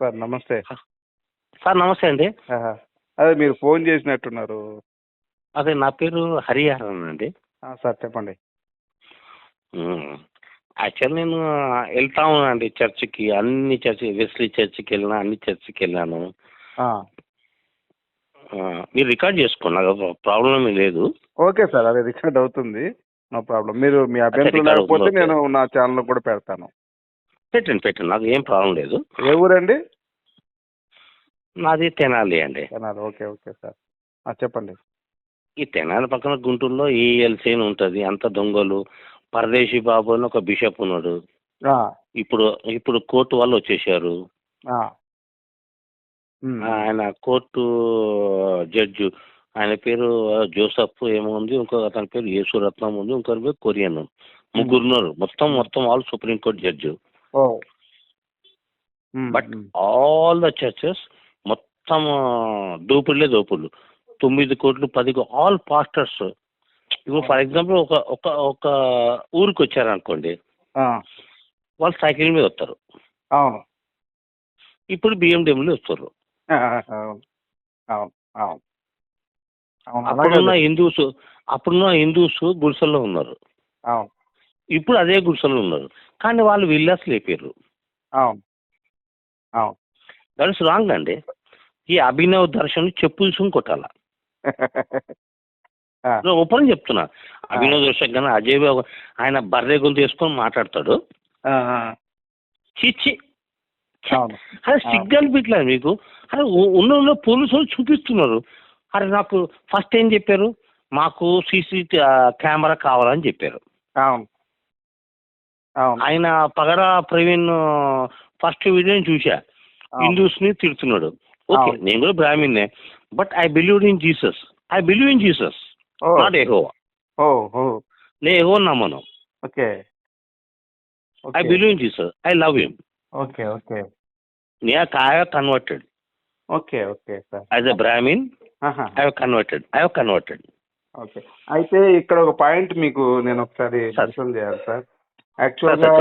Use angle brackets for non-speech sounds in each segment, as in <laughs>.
Sir నమస్తే. Sir నమస్తే అండి. అదే మీరు ఫోన్ చేసినట్టున్నారు. అదే నా పేరు హరిహరన్ అండి. సార్ చెప్పండి. యాక్చువల్ నేను వెళ్తా ఉన్నానండి చర్చికి. అన్ని చర్చి వెస్లీ చర్చికి వెళ్ళినా అన్ని చర్చికి వెళ్ళాను. మీరు రికార్డ్ చేసుకోండి ప్రాబ్లం ఏమీ లేదు. ఓకే సార్ అదే రికార్డ్ అవుతుంది. నో ప్రాబ్లం మీరు మీ అభ్యంతరం రికార్డ్ లేకపోతే నేను నా ఛానల్లో కూడా పెడతాను. పెట్టండి పెట్టండి. నాకు ఏం ప్రాబ్లం లేదు. ఏ ఊరండి నాది తెనాలి అండి. తెనాలి. Okay okay sir. చెప్పండి. ఈ తెనాలి పక్కన గుంటూరులో ఈఎల్సీ అని ఉంటుంది. అంత దొంగలు. పరదేశీ బాబు అని ఒక బిషప్ ఉన్నాడు. ఇప్పుడు ఇప్పుడు కోర్టు వాళ్ళు వచ్చేసారు ఆయన కోర్టు జడ్జి. ఆయన పేరు జోసఫ్ ఏమో ఉంది. ఇంకో అతని పేరు యేసురత్నం ఉంది. ఇంకొకరి పేరు కొరియన్. ముగ్గురు ఉన్నారు. మొత్తం మొత్తం వాళ్ళు సుప్రీంకోర్టు జడ్జి. ఓ. బట్. ఆల్ ద చర్చెస్ మొత్తం దోపుడులే దోపుళ్ళు. తొమ్మిది కోట్లు పది ఆల్ పాస్టర్స్. ఇప్పుడు ఫర్ ఎగ్జాంపుల్ ఒక ఒక ఒక ఊరికి వచ్చారనుకోండి వాళ్ళు సైకిల్ మీద వస్తారు. అవును. ఇప్పుడు బిఎండబ్ల్యూ వస్తారు. అప్పుడున్న హిందూస్ అప్పుడున్న హిందూస్ గుడిసెల్లో ఉన్నారు. అవును. ఇప్పుడు అదే గుడిసెల్లో ఉన్నారు. కానీ వాళ్ళు విల్లాస్ లేపారు అవును. అవును. దట్ ఇస్ రాంగ్ అండి. ఈ అభినవ్ దర్శన్ చెప్పు కొట్టాల. ఓపెన్ చెప్తున్నా. అభినవ్ దర్శక్ కానీ అజయ్ బాబు ఆయన బర్రె గొంతు వేసుకొని మాట్లాడతాడు. చిచ్చి. అరే సిగ్గు అనిపించలేదు మీకు. అరే ఉన్న ఉన్న పోలీసులు చూపిస్తున్నారు. అరే నాకు ఫస్ట్ ఏం చెప్పారు? మాకు సీసీ కెమెరా కావాలని చెప్పారు. అవును. ఆయన పగడా ప్రవీణ్ ఫస్ట్ వీడియోని చూసా. హిందూస్ని తిడుతున్నాడు. ఓకే. నేను కూడా బ్రాహ్మణ్నే. But I believe in Jesus. I believe in Jesus not ఎహో ఓ ఓ. నే ఎహో నమ్మను. Okay. I believe in Jesus I love him. Okay okay. నే కాయ converted. Okay okay sir. As a Brahmin I have converted I have converted. Okay. అయితే ఇక్కడ ఒక పాయింట్ మీకు నేను ఒకసారి చేయాలి సార్, యాక్చువల్గా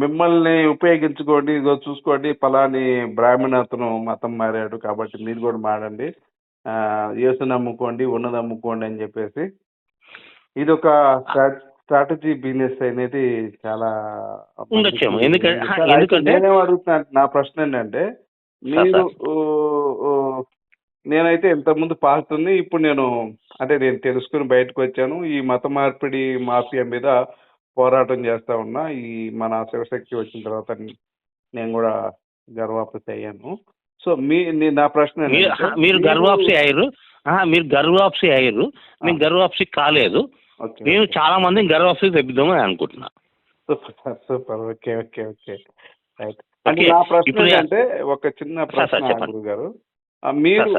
మిమ్మల్ని ఉపయోగించుకోండి ఇదో చూసుకోండి. పలాని బ్రాహ్మణ అతను మతం మారాడు కాబట్టి మీరు కూడా మారండి. యేసు నమ్ముకోండి ఉన్నది అమ్ముకోండి అని చెప్పేసి. ఇది ఒక స్ట్రాటజీ బిజినెస్ అనేది చాలా నేనేం అడుగుతున్నా నా ప్రశ్న ఏంటంటే మీరు నేనైతే ఇంతకుముందు పాస్తుంది ఇప్పుడు నేను అంటే నేను తెలుసుకుని బయటకు వచ్చాను. ఈ మత మార్పిడి మాఫియా మీద పోరాటం చేస్తా ఉన్నా ఈ మన శివశక్తి వచ్చిన తర్వాత నేను కూడా గర్వాపసి అయ్యాను. సో మీ నీ- ప్రశ్న మీరు గర్వాప్సి అయ్యారు. మీరు గర్వాప్సి అయ్యారు. నేను గర్వాప్సి కాలేదు. నేను. చాలా మందిని గర్వాప్సి తెప్పిద్దామని అనుకుంటున్నా. Super super. Okay okay okay. Right. అంటే నా ప్రశ్న ఒక చిన్న ప్రశ్న. గురువు గారు మీరు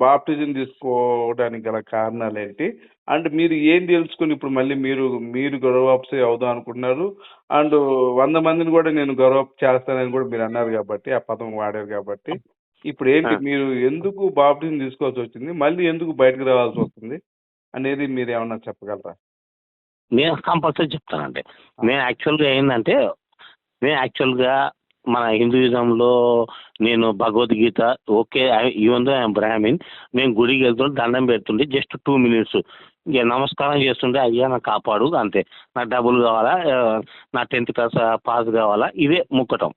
బాప్టిజం తీసుకోవడానికి గల కారణాలు ఏంటి అండ్ మీరు ఏం తెలుసుకుని ఇప్పుడు మళ్ళీ మీరు మీరు గౌరవాప్సి అవుదాం అనుకుంటున్నారు? అండ్ వంద మందిని కూడా నేను గౌరవ చేస్తానని కూడా మీరు అన్నారు కాబట్టి ఆ పదం వాడారు కాబట్టి ఇప్పుడు ఏంటి. మీరు ఎందుకు బాప్టిజం తీసుకోవాల్సి వచ్చింది? మళ్ళీ ఎందుకు బయటకు రావాల్సి వస్తుంది? అనేది మీరు ఏమన్నా చెప్పగలరా? నేను కంపల్సరీ చెప్తానండి. నేను యాక్చువల్గా ఏంటంటే నేను యాక్చువల్గా మన హిందూయిజంలో నేను Bhagavad Gita okay even though I'm Brahmin నేను గుడికి వెళ్తుంటే దండం పెడుతుంటే జస్ట్ టూ మినిట్స్ ఇక నమస్కారం చేస్తుంటే అయ్యా నాకు కాపాడు అంతే. నాకు డబ్బులు కావాలా నా టెన్త్ క్లాస్ పాస్ కావాలా ఇదే ముక్కటం.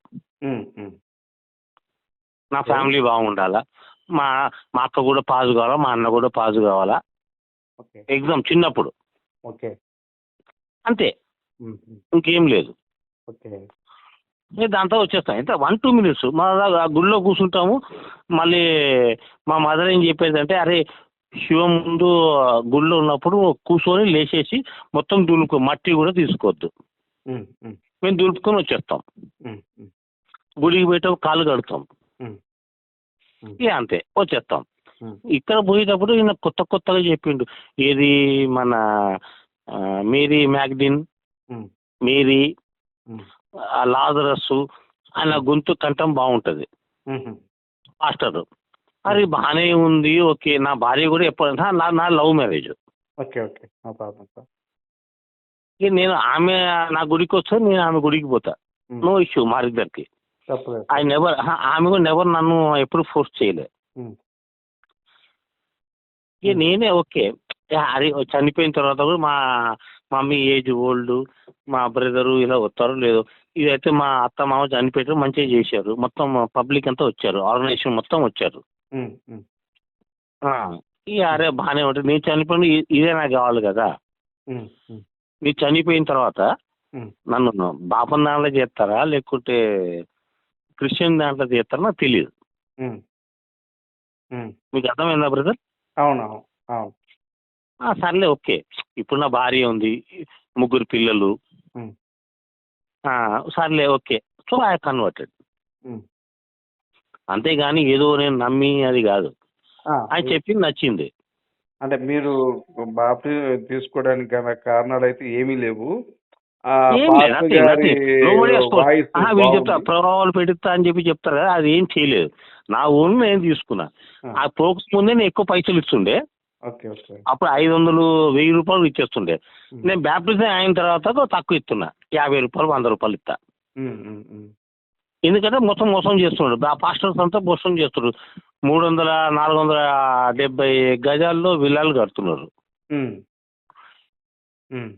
నా ఫ్యామిలీ బాగుండాలా మా మా అక్క కూడా పాస్ కావాలా మా అన్న కూడా పాస్ కావాలా. ఓకే. ఎగ్జామ్ చిన్నప్పుడు. ఓకే. అంతే. ఇంకేం లేదు. ఓకే. దాంతో వచ్చేస్తాను ఎంత వన్ టూ మినిట్స్ మా ఆ గుళ్ళో కూర్చుంటాము. మళ్ళీ మా మదర్ ఏం చెప్పేది అంటే అరే శివం ముందు గుళ్ళో ఉన్నప్పుడు కూర్చొని లేచేసి మొత్తం దులుపు మట్టి కూడా తీసుకోవద్దు. మేము దులుపుకొని వచ్చేస్తాం. గుడికి పోయేటప్పుడు కాళ్ళు కడుతాం. ఇక అంతే వచ్చేస్తాం. ఇక్కడ పోయేటప్పుడు ఈయన కొత్త కొత్తగా చెప్పిండు. ఏది మన మేరీ మ్యాగ్డిన్. మేరీ ఉమ్. ఆ లాజరస్ ఆయన గొంతు కంఠం బాగుంటుంది. మాస్టర్. అది బాగానే ఉంది ఓకే. నా భార్య కూడా ఎప్పుడైనా నా నా లవ్ మ్యారేజ్. Okay okay. నేను ఆమె నా గుడికి వస్తే నేను ఆమె గుడికి పోతా. నో ఇష్యూ మా ఇద్దరికి. ఐ నెవర్ ఆమె కూడా నెవర్ నన్ను ఎప్పుడు ఫోర్స్ చేయలే. నేనే ఓకే. అది చనిపోయిన తర్వాత కూడా మా మమ్మీ ఏజ్ ఓల్డ్ మా బ్రదరు ఇలా వస్తారు లేదు. ఇదైతే మా అత్త మామ చనిపోయారు మంచిగా చేశారు. మొత్తం పబ్లిక్ అంతా వచ్చారు. ఆర్గనైజేషన్ మొత్తం వచ్చారు. ఇక అరే బాగానే ఉంటుంది. నేను చనిపోయిన ఇదే నాకు కావాలి కదా. మీరు చనిపోయిన తర్వాత. నన్ను బాపన్ దాంట్లో చేస్తారా? లేకుంటే క్రిస్టియన్ దాంట్లో చేస్తారా? నాకు తెలియదు. మీకు అర్థమైందా బ్రదర్? అవును అవును. సర్లే ఓకే. ఇప్పుడు నా భార్య ఉంది ముగ్గురు పిల్లలు. సర్లే ఓకే. So I converted. అంతేగాని ఏదో నేను నమ్మి అది కాదు. ఆయన చెప్పింది నచ్చింది. అంటే మీరు బాప్తి తీసుకోవడానికి గల కారణాలు అయితే ఏమీ లేవు. వీళ్ళు చెప్తా. ప్రభావాలు పెడుతా అని చెప్పి చెప్తారు కదా అది ఏం చేయలేదు. నా ఓన్ నేను తీసుకున్నా. ఆ, పోక్స్ ముందే నేను ఎక్కువ పైసలు ఇస్తుండే. అప్పుడు ఐదు వందలు వెయ్యి రూపాయలు ఇచ్చేస్తుండే. నేను బ్యాప్టిజం అయిన తర్వాత తక్కువ ఇస్తున్నా. యాభై రూపాయలు వంద రూపాయలు ఇస్తా. ఎందుకంటే మొత్తం మోసం చేస్తున్నాడు. ఆ పాస్టర్స్ అంతా మోసం చేస్తున్నారు. మూడు వందల నాలుగు వందల డెబ్బై గజాల్లో విల్లాలు కడుతున్నారు.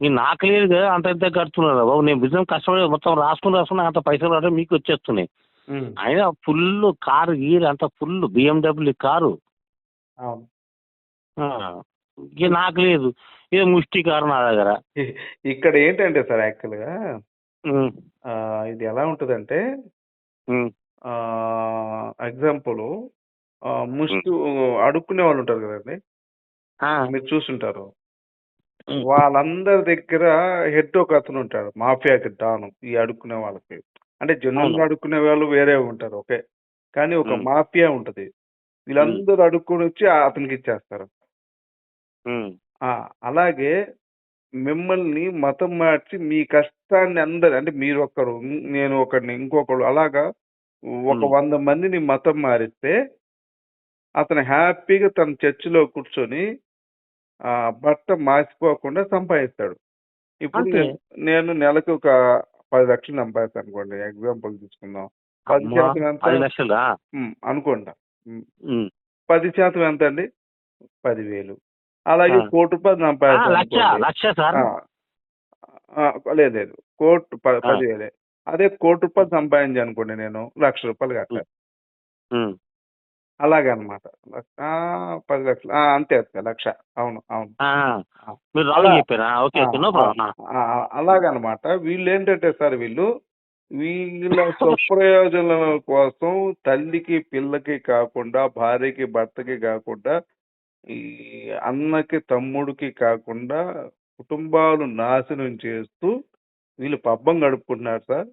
నాకు లేదు కదా అంత ఇంత కడుతున్నారు. బాబు నేను బిజినెస్ కష్టపడి మొత్తం రాసుకుని రాసుకుని అంత పైసలు రావడం మీకు వచ్చేస్తున్నాయి. అయినా ఫుల్ కారు గీరు అంత ఫుల్ బిఎండబ్ల్యూ కారు. ఇక నాకు లేదు. ఇది ముష్టి కారు నా దగ్గర. <laughs> ఇక్కడ ఏంటంటే సార్ యాక్చువల్గా ఇది ఎలా ఉంటుందంటే ఎగ్జాంపుల్ ముష్టి అడుక్కునే వాళ్ళు ఉంటారు కదండి. మీరు చూసుంటారు. వాళ్ళందరి దగ్గర హెడ్ ఒక అతను ఉంటాడు మాఫియాకి డాను ఈ అడుక్కునే వాళ్ళకి. అంటే జనరల్. అడుక్కునే వాళ్ళు వేరే ఉంటారు ఓకే. కానీ ఒక. మాఫియా ఉంటది. వీళ్ళందరూ అడుక్కుని వచ్చి అతనికి ఇచ్చేస్తారు. అలాగే మిమ్మల్ని మతం మార్చి మీ కష్టాన్ని అందరు అంటే మీరు ఒకరు నేను ఒకరిని ఇంకొకరు అలాగా ఒక. వంద మందిని మతం మారిస్తే అతను హ్యాపీగా తన చర్చిలో కూర్చొని ఆ బట్ట మార్చిపోకుండా సంపాదిస్తాడు. ఇప్పుడు అంతే. నేను- నేను నెలకు ఒక పది లక్షలు సంపాదిస్తాను అనుకోండి ఎగ్జాంపుల్ తీసుకుందాం. పది అమ్మా, శాతం ఎంత? పది లక్షలా? మ్, అనుకోండి ఉమ్. పది శాతం ఎంత అండి? పదివేలు. అలాగే. కోటి రూపాయలు ఆ, లేదు లేదు. కోటి. పదివేలే. అదే కోటి రూపాయలు సంపాదించి అనుకోండి నేను లక్ష రూపాయలు కట్టాలి ఉమ్, అలాగే అనమాట పది లక్షలు అంతే అంతే లక్ష. అవును అవును. అలాగనమాట. వీళ్ళు ఏంటంటే సార్ వీళ్ళు వీళ్ళ స్వప్రయోజనాల కోసం తల్లికి పిల్లకి కాకుండా భార్యకి భర్తకి కాకుండా ఈ అన్నకి తమ్ముడికి కాకుండా కుటుంబాలు నాశనం చేస్తూ వీళ్ళు పబ్బం గడుపుకుంటున్నారు సార్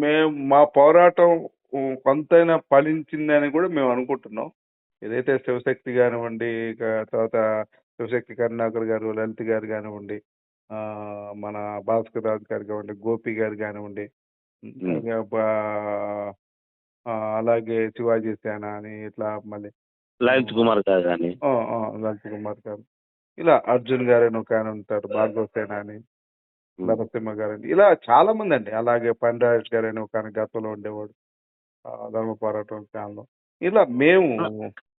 మేము మా పోరాటం ఉ, కొంతైనా ఫలించిందని కూడా మేము అనుకుంటున్నాం ఏదైతే శివశక్తి కానివ్వండి ఇక తర్వాత శివశక్తి కరుణాకర్ గారు లలిత్ గారు కానివ్వండి మన భాస్కర్ రాజు గారు కానివ్వండి గోపి గారు కానివ్వండి. ఇక బా- అలాగే శివాజీ సేన అని ఇట్లా మళ్ళీ లలిత్ కుమార్ గారు కానీ. లలిత్ కుమార్ గారు ఇలా అర్జున్ గారు అని ఒక ఆయన ఉంటారు భార్గవ సేన అని నరసింహ గారు అని ఇలా చాలా మంది అండి. అలాగే పండరాజ్ గారు అని ఒక ఆయన గతంలో ఉండేవాడు. ధర్మ పోరాటం ఛానల్లో ఇలా మేము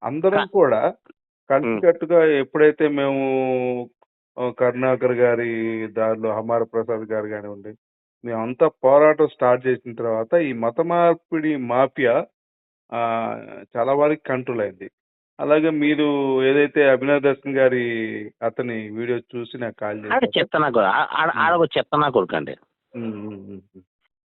అందరం కూడా కలిసికట్టుగా ఎప్పుడైతే మేము కరుణాకర్ గారి దారిలో హమార ప్రసాద్ గారు కానివ్వండి మేమంతా పోరాటం స్టార్ట్ చేసిన తర్వాత ఈ మత మార్పిడి మాఫియా ఆ, చాలా వరకు కంట్రోల్ అయింది. అలాగే మీరు ఏదైతే అభినవ్ దర్శన్ గారి అతని వీడియో చూసి నాకు కాల్ ఆడ చేశారు. చెత్త నా కొడుకు ఆ- ఆడ ఆడ ఒక చెత్త నా కొడుకు అండి ఉమ్, ఉమ్, ఉమ్, ఉమ్.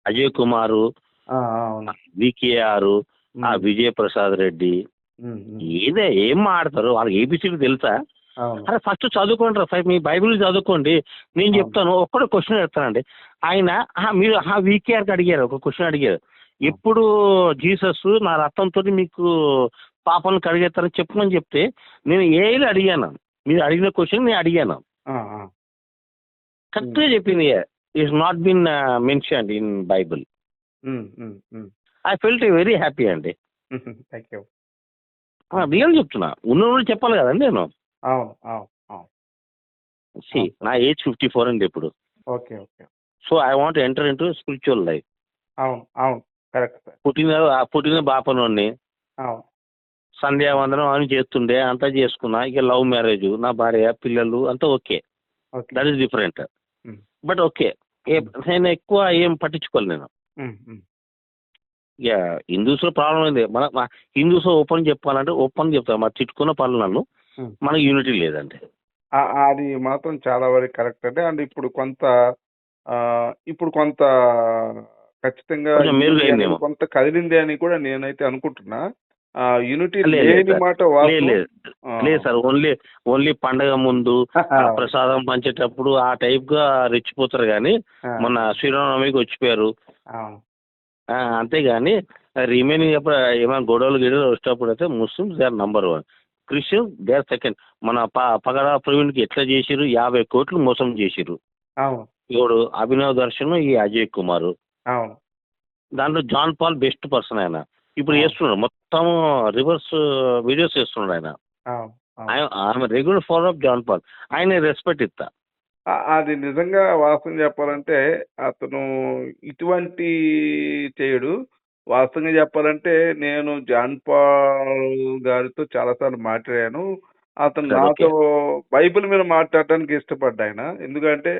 అజయ్ కుమారు ఆ, ఆ, అవును. వికేఆర్ ఆ ఉమ్, విజయ్ ప్రసాద్ రెడ్డి ఉమ్, ఉమ్, ఏదే ఏం మాడతారు వాళ్ళకి ఏబిసిడి తెలుసా? అవును. అరే ఫస్ట్ చదువుకోండి ఫస్ట్ మీ బైబిల్ చదువుకోండి. నేను అవును. చెప్తాను ఒక్కడే క్వశ్చన్ చెప్తానండి ఆయన ఆహా, మీరు వీకేఆర్కి అడిగారు ఒక క్వశ్చన్ అడిగారు. ఎప్పుడు జీసస్ నా రక్తంతో మీకు పాపను కడిగేస్తారని చెప్పమని చెప్తే నేను ఏళ్ళు అడిగాను. మీరు అడిగిన క్వశ్చన్ నేను అడిగాను. కరెక్ట్గా చెప్పింది. Is not been mentioned in Bible. I felt very happy అండి. రియల్ చెప్తున్నా. ఉన్న చెప్పాలి కదండి నేను. See, నా ఏజ్ ఫిఫ్టీ ఫోర్ అండి ఇప్పుడు. Okay okay. So I want enter into spiritual life అవును అవును. కరెక్ట్ పుట్టిన పుట్టిన బాపనోడిని అవును. సంధ్యావందనం అని చేస్తుండే అంతా చేసుకున్నా. ఇక లవ్ మ్యారేజ్ నా భార్య పిల్లలు అంతా okay. That is different. But okay. నేను ఎక్కువ ఏం పట్టించుకోను నేను. హిందూస్లో ప్రాబ్లం ఉంది మన హిందూస్ ఓపెన్ చెప్పాలంటే ఓపెన్ చెప్తారు మరి తిట్టుకున్న పనులు నన్ను. మనకు యూనిటీ లేదండి. అది మాత్రం చాలా వరకు కరెక్ట్ అండి. అండ్ ఇప్పుడు కొంత ఇప్పుడు కొంత ఖచ్చితంగా కొంత కదిలింది అని కూడా నేనైతే అనుకుంటున్నా. యూనిటీ లేదు, లేని సార్. మాట లేదు ఓన్లీ ఓన్లీ పండగ ముందు ప్రసాదం పంచేటప్పుడు ఆ టైప్గా రెచ్చిపోతారు కానీ ఆ, మొన్న శ్రీరామనవమికి వచ్చిపోయారు. అంతేగాని రిమైనింగ్ ఎప్పుడు ఏమైనా గొడవలు గిడవలు వచ్చేటప్పుడు అయితే Muslims they are number one. Christian they are second. మన పగడా ప్రవీణ్కి ఎట్లా చేసిరు యాభై కోట్లు మోసం చేసిరు ఇప్పుడు అభినవ్ దర్శన్ ఈ అజయ్ కుమార్. దాంట్లో జాన్ పాల్ బెస్ట్ పర్సన్ ఆయన. ఇప్పుడు. చేస్తున్నాడు. మొత్తం రివర్స్ వీడియోస్ చేస్తున్నాడు ఆయన. ఆమె regular follow up John Paul ఆయన రెస్పెక్ట్ ఇస్తా. అది నిజంగా వాస్తవం చెప్పాలంటే అతను ఇటువంటి చేయడు వాస్తవంగా చెప్పాలంటే నేను జాన్ పాల్ గారితో చాలాసార్లు మాట్లాడాను. అతను నాతో బైబిల్ మీద మాట్లాడటానికి ఇష్టపడ్డా ఆయన. ఎందుకంటే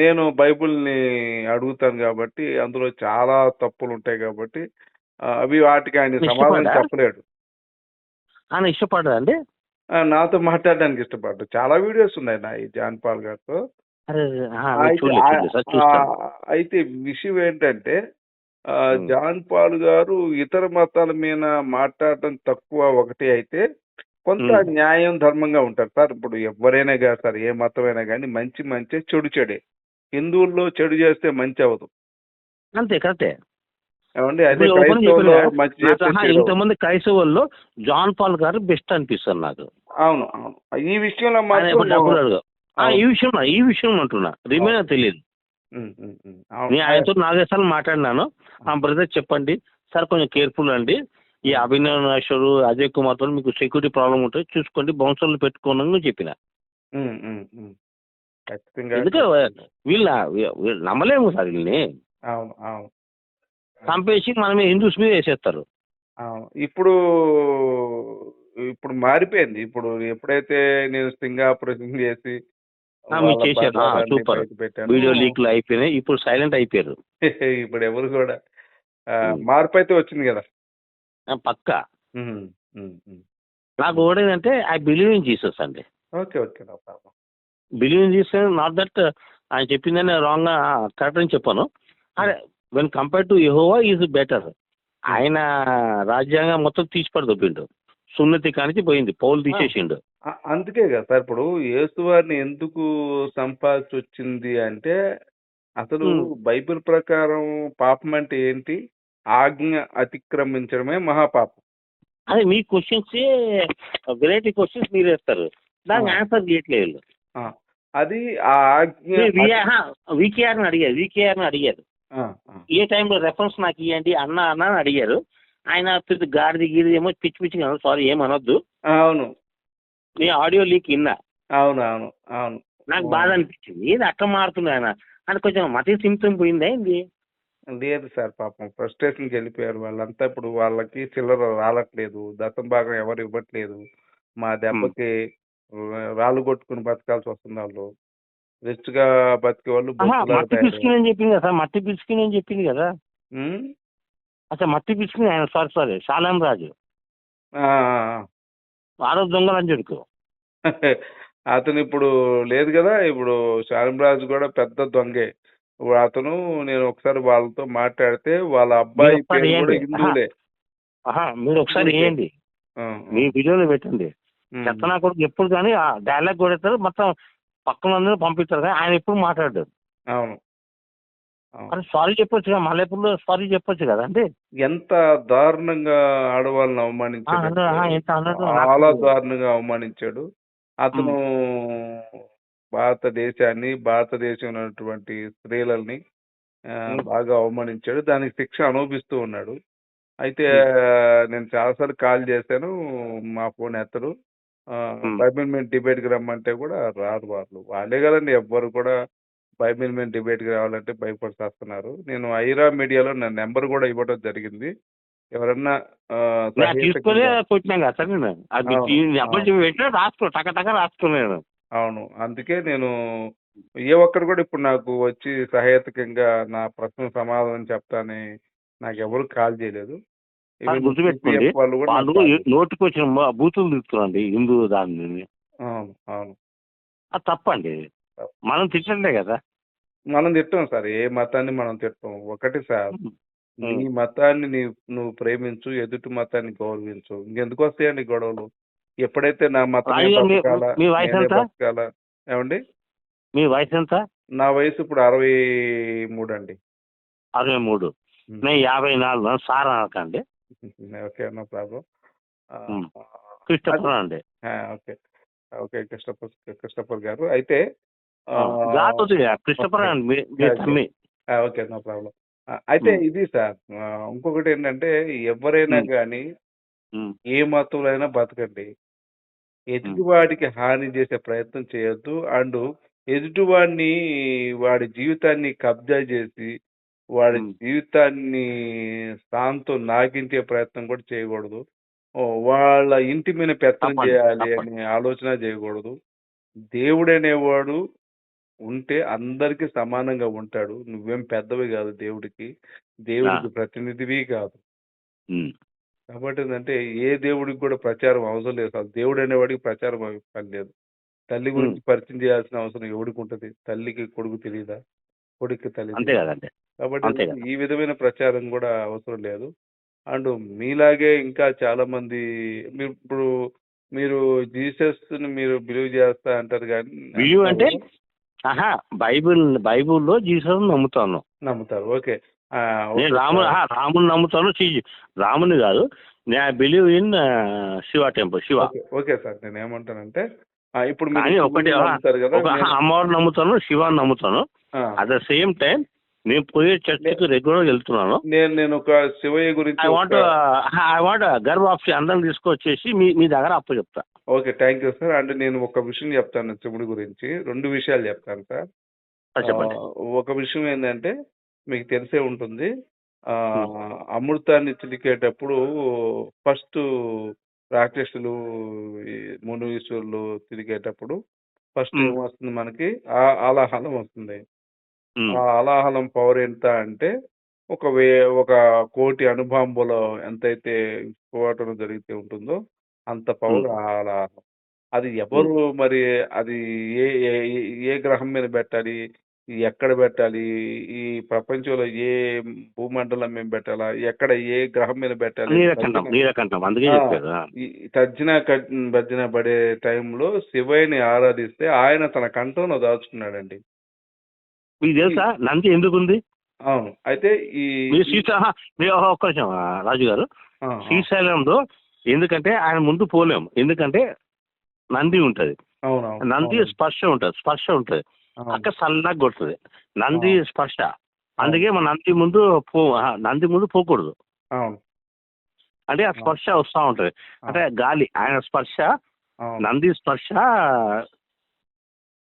నేను బైబిల్ని అడుగుతాను కాబట్టి అందులో చాలా తప్పులు ఉంటాయి కాబట్టి అవి వాటికి ఆయన సమాధానం? చెప్పలేడు. ఆయన ఇష్టపడదా అండి? నాతో మాట్లాడడానికి ఇష్టపడ్డా. చాలా వీడియోస్ ఉన్నాయి నా ఈ జాన్ పాల్ గారితో. అయితే విషయం ఏంటంటే. జాన్ పాల్ గారు ఇతర మతాల మీద మాట్లాడటం తక్కువ ఒకటి అయితే కొంత. న్యాయం ధర్మంగా ఉంటారు సార్. ఇప్పుడు ఎవరైనా కాదు సార్ ఏ మతమైనా కానీ మంచి మంచి చెడు చెడే. హిందువుల్లో చెడు చేస్తే మంచి అవ్వదు. అంతే కరెక్టే. ఏమండి? అదే క్రైస్తవుల్లో మంచి. ఇంతమంది క్రైస్తవుల్లో జాన్ పాల్ గారు బెస్ట్ అనిపిస్తారు నాకు. అవును అవును. ఈ విషయంలో ఈ విషయం ఈ విషయం అంటున్నా. రిమైన్ తెలియదు. నేను ఆయనతో సార్లు మాట్లాడినాను. ఆ బ్రదర్ చెప్పండి. సార్ కొంచెం కేర్ఫుల్ అండి. ఈ అభినవ్ నాశ్వరు అజయ్ కుమార్తో మీకు సెక్యూరిటీ ప్రాబ్లం ఉంటుంది చూసుకోండి. బౌన్సర్లు పెట్టుకోండి అని చెప్పిన. ఉమ్, ఉమ్, ఉమ్. ఖచ్చితంగా ఎందుకు? వీళ్ళ వీళ్ళు నమ్మలేము సార్ వీళ్ళని. అవును అవును. చంపేసి మనమే హిందూస్ మీద వేసేస్తారు. ఇప్పుడు ఇప్పుడు మారిపోయింది. ఇప్పుడు ఎప్పుడైతే నేను స్టింగ్ ఆపరేషన్ చేసి పదాలన్నీ సూపర్. వీడియో లీక్లు అయిపోయినాయి. ఇప్పుడు సైలెంట్ అయిపోయారు. <laughs> ఇప్పుడు ఎవరు కూడా. మార్పు అయితే వచ్చింది కదా. పక్కా. నాకు ఓడేదంటే ఐ బిలీవ్ ఇన్ జీసస్ అండి. Okay okay believe in Jesus not that ఆయన చెప్పిందని రాంగ్ కరెక్ట్ అని చెప్పాను. అదే when compare to Jehovah is better ఆయన రాజ్యాంగం మొత్తం తీసి పడదొబ్బిండు. సున్నతి కానించి పోయింది. పౌలు తీసేసిండు. అందుకే కదా సార్ ఇప్పుడు యేసు వారిని ఎందుకు సంపాదించి వచ్చింది అంటే అసలు. బైబిల్ ప్రకారం పాపం అంటే ఏంటి? ఆజ్ఞ అతిక్రమించడమే మహాపాపం. అదే మీ క్వశ్చన్స్ వెరైటీ క్వశ్చన్స్ మీరు వేస్తారు. దానికి. ఆన్సర్ చేయట్లేదు. అది ఆ ఆజ్ఞ వికేఆర్ అడిగారు. వికేఆర్ అడిగారు. ఏ టైంలో రెఫరెన్స్ నాకు ఇవ్వండి అన్న అన్న అని అడిగారు. ఆయన పెద్ద గాడిది గీది ఏమో పిచ్చి పిచ్చిగా సారీ ఏమనొద్దు అవును. నీ ఆడియో లీక్ విన్నా అవును అవును అవును. నాకు బాధ అనిపించింది. ఏది అట్లా మారుతుంది ఆయన. అని కొంచెం మతి సింప్తం పోయిందా ఏంది? లేదు సార్ పాపం. ఫ్రస్ట్రేషన్కి వెళ్ళిపోయారు. వాళ్ళంతా ఇప్పుడు వాళ్ళకి చిల్లర రాలట్లేదు. దశం భాగం ఎవరు ఇవ్వట్లేదు. మా దెబ్బకి రాళ్ళు కొట్టుకుని బతకాల్సి వస్తుంది వాళ్ళు. రిచ్గా బతికే వాళ్ళు మట్టి పిసుకుని అని చెప్పింది కదా మట్టి పిసుకుని అని చెప్పింది కదా? అసలు మట్టి పిసుకుని ఆయన సారీ సారీ శాలం రాజు. ఆ, ఆ, ఆరో దొంగలని చెడుకు. <laughs> అతను ఇప్పుడు లేదు కదా ఇప్పుడు రాజు కూడా పెద్ద దొంగే. ఇప్పుడు అతను నేను ఒకసారి వాళ్ళతో మాట్లాడితే వాళ్ళ అబ్బాయి కూడా. హిందువులే. మీరు ఒకసారి వేయండి. మీ వీడియోలో పెట్టండి. చెత్త నా కొడుకు ఎప్పుడు కానీ ఆ డైలాగ్ కూడా ఇస్తారు మొత్తం పక్కన అందరూ పంపిస్తారు కానీ ఆయన ఎప్పుడు మాట్లాడారు అవును. అది సారీ చెప్పొచ్చు కదా ఎప్పుడు సారీ చెప్పొచ్చు కదా అంటే ఎంత దారుణంగా ఆడవాళ్ళని అవమానించాడు చాలా దారుణంగా అవమానించాడు. అతను భారతదేశాన్ని భారతదేశంలో ఉన్నటువంటి స్త్రీలని. బాగా అవమానించాడు. దానికి శిక్ష అనుభవిస్తూ ఉన్నాడు. అయితే నేను చాలాసార్లు కాల్ చేశాను మా ఫోన్ ఎత్తరు. బైబిల్ మీద డిబేట్కి రమ్మంటే కూడా రారు వాళ్ళు. వాళ్ళే కదండి ఎవ్వరు కూడా బైబిల్ మీద డిబేట్కి రావాలంటే భయపడి చేస్తున్నారు నేను ఐరా మీడియాలో నా నెంబర్ కూడా ఇవ్వడం జరిగింది. ఎవరన్నా ఆ, నేను సహేతుకంగా- తీసుకొని కొట్టినాం కదా సార్ నేను అది అవును, ఈ నెంబర్ అవును. పెట్టినా రాసుకో టక టక రాసుకున్నాను అవును. అందుకే నేను ఏ ఒక్కరు కూడా ఇప్పుడు నాకు వచ్చి సహేతుకంగా నా ప్రశ్న సమాధానం చెప్తాని నాకు ఎవరు కాల్ చేయలేదు. గుర్తుపెట్టుకోండి. వాళ్ళు. నోటికి వచ్చిన బూతులు తిరుగుతున్నాండి హిందూ అవును అది తప్పండి. మనం తిట్టండే కదా. మనం తిట్టాం సార్ ఏ మతాన్ని మనం తిట్టాం. ఒకటి సార్ నీ మతాన్ని నీ నువ్వు ప్రేమించు ఎదుటి మతాన్ని గౌరవించు. ఇంకెందుకు వస్తాయండి గొడవలు? ఎప్పుడైతే నా మతం ఏమండి? మీ వయసు ఎంత? నా వయసు ఇప్పుడు అరవై మూడు అండి. అరవై మూడు. నేను యాభై నాలుగు. సార్ అనకండి. Okay no problem. క్రిస్టఫర్ అండి ఓకే. ఓకే కృష్ణపూర్ కృష్ణపూర్ గారు. అయితే క్రిస్టఫర్ అండి ఓకే నో ప్రాబ్లం. అయితే. ఇది సార్ ఇంకొకటి ఏంటంటే ఎవరైనా. కానీ ఏ మతంలో అయినా బతకండి ఎదుటివాడికి హాని చేసే ప్రయత్నం చేయొద్దు. అండ్ ఎదుటివాడిని వాడి జీవితాన్ని కబ్జా చేసి వాడి. జీవితాన్ని స్థానంతో నాకించే ప్రయత్నం కూడా చేయకూడదు. వాళ్ళ ఇంటి మీద పెత్తనం తప్పండి, చేయాలి తప్పండి. అనే ఆలోచన చేయకూడదు. దేవుడు అనేవాడు ఉంటే అందరికీ సమానంగా ఉంటాడు. నువ్వేం పెద్దవి కాదు దేవుడికి. దేవుడికి ప్రతినిధివి కాదు. కాబట్టి ఏంటంటే ఏ దేవుడికి కూడా ప్రచారం అవసరం లేదు. అసలు దేవుడు అనేవాడికి ప్రచారం అవసరం లేదు. తల్లి గురించి పరిచయం చేయాల్సిన అవసరం ఎవడికి ఉంటుంది? తల్లికి కొడుకు తెలియదా కొడుకు తల్లి అంతే కదండి. కాబట్టి అంతే ఈ విధమైన ప్రచారం కూడా అవసరం లేదు. అండ్ మీలాగే ఇంకా చాలా మంది మీరు ఇప్పుడు మీరు జీసస్ని మీరు బిలీవ్ చేస్తా అంటారు కానీ బిలీవ్ అంటే? ఆహా బైబిల్ బైబిల్లో జీసస్ నమ్ముతాను. నమ్ముతారు. ఓకే. ఆ, నేను రాముడు. ఆహా, రాముని నమ్ముతాను శ్రీ- రాముని కాదు. నేను believe in Shiva temple Shiva. Okay okay sir. నేను ఏమంటానంటే ఆ, ఇప్పుడు కానీ మీరు ఒకటి శివుని నమ్ముతారు కదా ఒక నేను- అమ్మవారు నమ్ముతాను శివాన్ని నమ్ముతాను. అట్ ద సేమ్ టైం నేను పోయే చర్చికి రెగ్యులర్ వెళ్తున్నాను. నేను నేను ఒక శివయ్య గురించి ఐ వాంట్ ఐ వాంట్ గర్వ్ ఆఫ్ అందరం తీసుకొచ్చేసి మీ మీ దగ్గర అప్పు చెప్తా. ఓకే థ్యాంక్ యూ సార్ అంటే నేను ఒక విషయం చెప్తాను శివుడి గురించి. రెండు విషయాలు చెప్తాను సార్ చెప్పండి. ఒక విషయం ఏంటంటే మీకు తెలిసే ఉంటుంది. ఆ, అమృతాన్ని చిలికేటప్పుడు ఫస్ట్ రాక్షసులు ఈ మునీశ్వరులు తిరిగేటప్పుడు ఫస్ట్ Hmm. ఏమొస్తుంది మనకి? ఆ ఆలాహలం వస్తుంది. ఆ అలాహలం పవర్ ఎంత అంటే ఒక వే ఒక కోటి అణుబాంబులో ఎంతైతే విస్ఫోటన జరిగితే ఉంటుందో అంత పవర్. ఆ అలాహలం. అది ఎవరు మరి అది ఏ ఏ- గ్రహం మీద పెట్టాలి? ఎక్కడ పెట్టాలి? ఈ ప్రపంచంలో ఏ భూమండలం మీద పెట్టాలా? ఎక్కడ ఏ గ్రహం మీద పెట్టాలి? నీలకంఠం నీలకంఠం అందుకే ఆ. చెప్పారు. ఆ. ఈ తర్జన భర్జన పడే టైంలో శివయ్యని ఆరాధిస్తే ఆయన తన కంఠంలో దాచుకున్నాడండి. మీకు తెలుసా? నంది ఎందుకు ఉంది? అవును. అయితే ఈ మీరు ఒక్క నిమిషం రాజు గారు. శ్రీశైలంలో ఎందుకంటే ఆయన ముందు పోలేము. ఎందుకంటే నంది ఉంటది. నంది స్పర్శ ఉంటది స్పర్శ ఉంటది. అక్క సన్నగా కొడుతుంది. నంది. స్పర్శ. అందుకే మన నంది ముందు పో నంది ముందు పోకూడదు. అంటే ఆ స్పర్శ వస్తూ ఉంటది. అంటే గాలి ఆయన స్పర్శ నంది స్పర్శ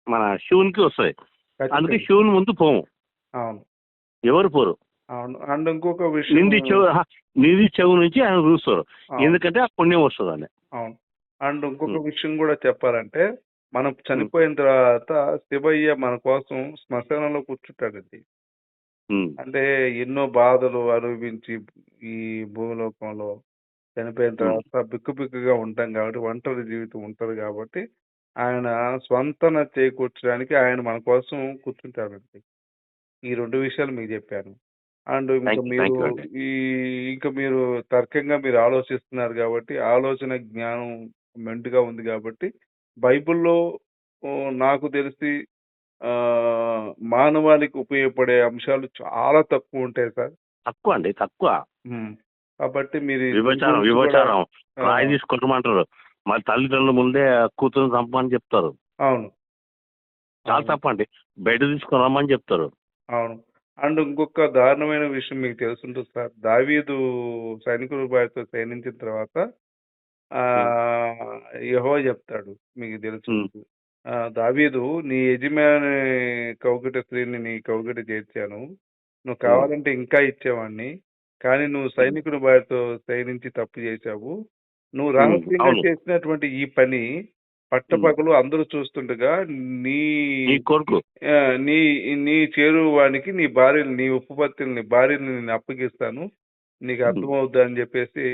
మన శివునికి వస్తుంది. అందుకే. శివుని ముందు పోము. అవును. ఎవరు పోరు? అవును. అండ్ ఇంకొక విషయం నింది చెవు నింది చెవు నుంచి ఆయన చూస్తారు. ఎందుకంటే ఆ పుణ్యం వస్తుంది అవును. అండ్ ఇంకొక. విషయం కూడా చెప్పాలంటే మనం చనిపోయిన తర్వాత శివయ్య మన కోసం శ్మశానంలో కూర్చుంటాడండి అంటే ఎన్నో బాధలు అనుభవించి ఈ భూలోకంలో చనిపోయిన తర్వాత బిక్కు బిక్కుగా ఉంటాం కాబట్టి ఒంటరి జీవితం ఉంటుంది కాబట్టి ఆయన స్వంతన చేకూర్చడానికి ఆయన మన కోసం కూర్చుంటాడండి ఈ రెండు విషయాలు మీకు చెప్పాను. అండ్ ఇంకా మీరు అండి. ఈ ఇంకా మీరు తర్కంగా మీరు ఆలోచిస్తున్నారు కాబట్టి ఆలోచన జ్ఞానం మెండుగా ఉంది కాబట్టి బైబిల్లో నాకు తెలిసి ఆ మానవాళికి ఉపయోగపడే అంశాలు చాలా తక్కువ ఉంటాయి సార్. తక్కువ అండి తక్కువ. కాబట్టి మీరు విభచారం గురించి కూడా- విభచారం. ఆ, రాయి తీసుకొట్టమంటారు మా తల్లిదండ్రుల ముందే కూతురు చంపమని చెప్తారు. అవును. చాలా. తప్పండి. బెడ్ తీసుకొని రమ్మని చెప్తారు. అవును. అండ్ ఇంకొక దారుణమైన విషయం మీకు తెలుసుంటుంది సార్. దావీదు సైనికుల బారితో సైనించిన తర్వాత ఆ యహో చెప్తాడు. మీకు తెలుసు దావీదు నీ యజమాని కౌగిట స్త్రీని నీ కౌగిట చేర్చాను. నువ్వు కావాలంటే ఇంకా ఇచ్చేవాడిని కానీ నువ్వు సైనికుని వారితో సైనించి తప్పు చేశావు. నువ్వు రహస్యంగా అవును. చేసినటువంటి ఈ పని పట్టపగలు అందరూ చూస్తుండగా నీ నీ కొడుకు. ఆ, నీ నీ చేరువానికి నీ భార్య నీ ఉపపత్తుల్ని భార్యని నేను అప్పగిస్తాను. నీకు అర్థమవుద్దా అని చెప్పేసి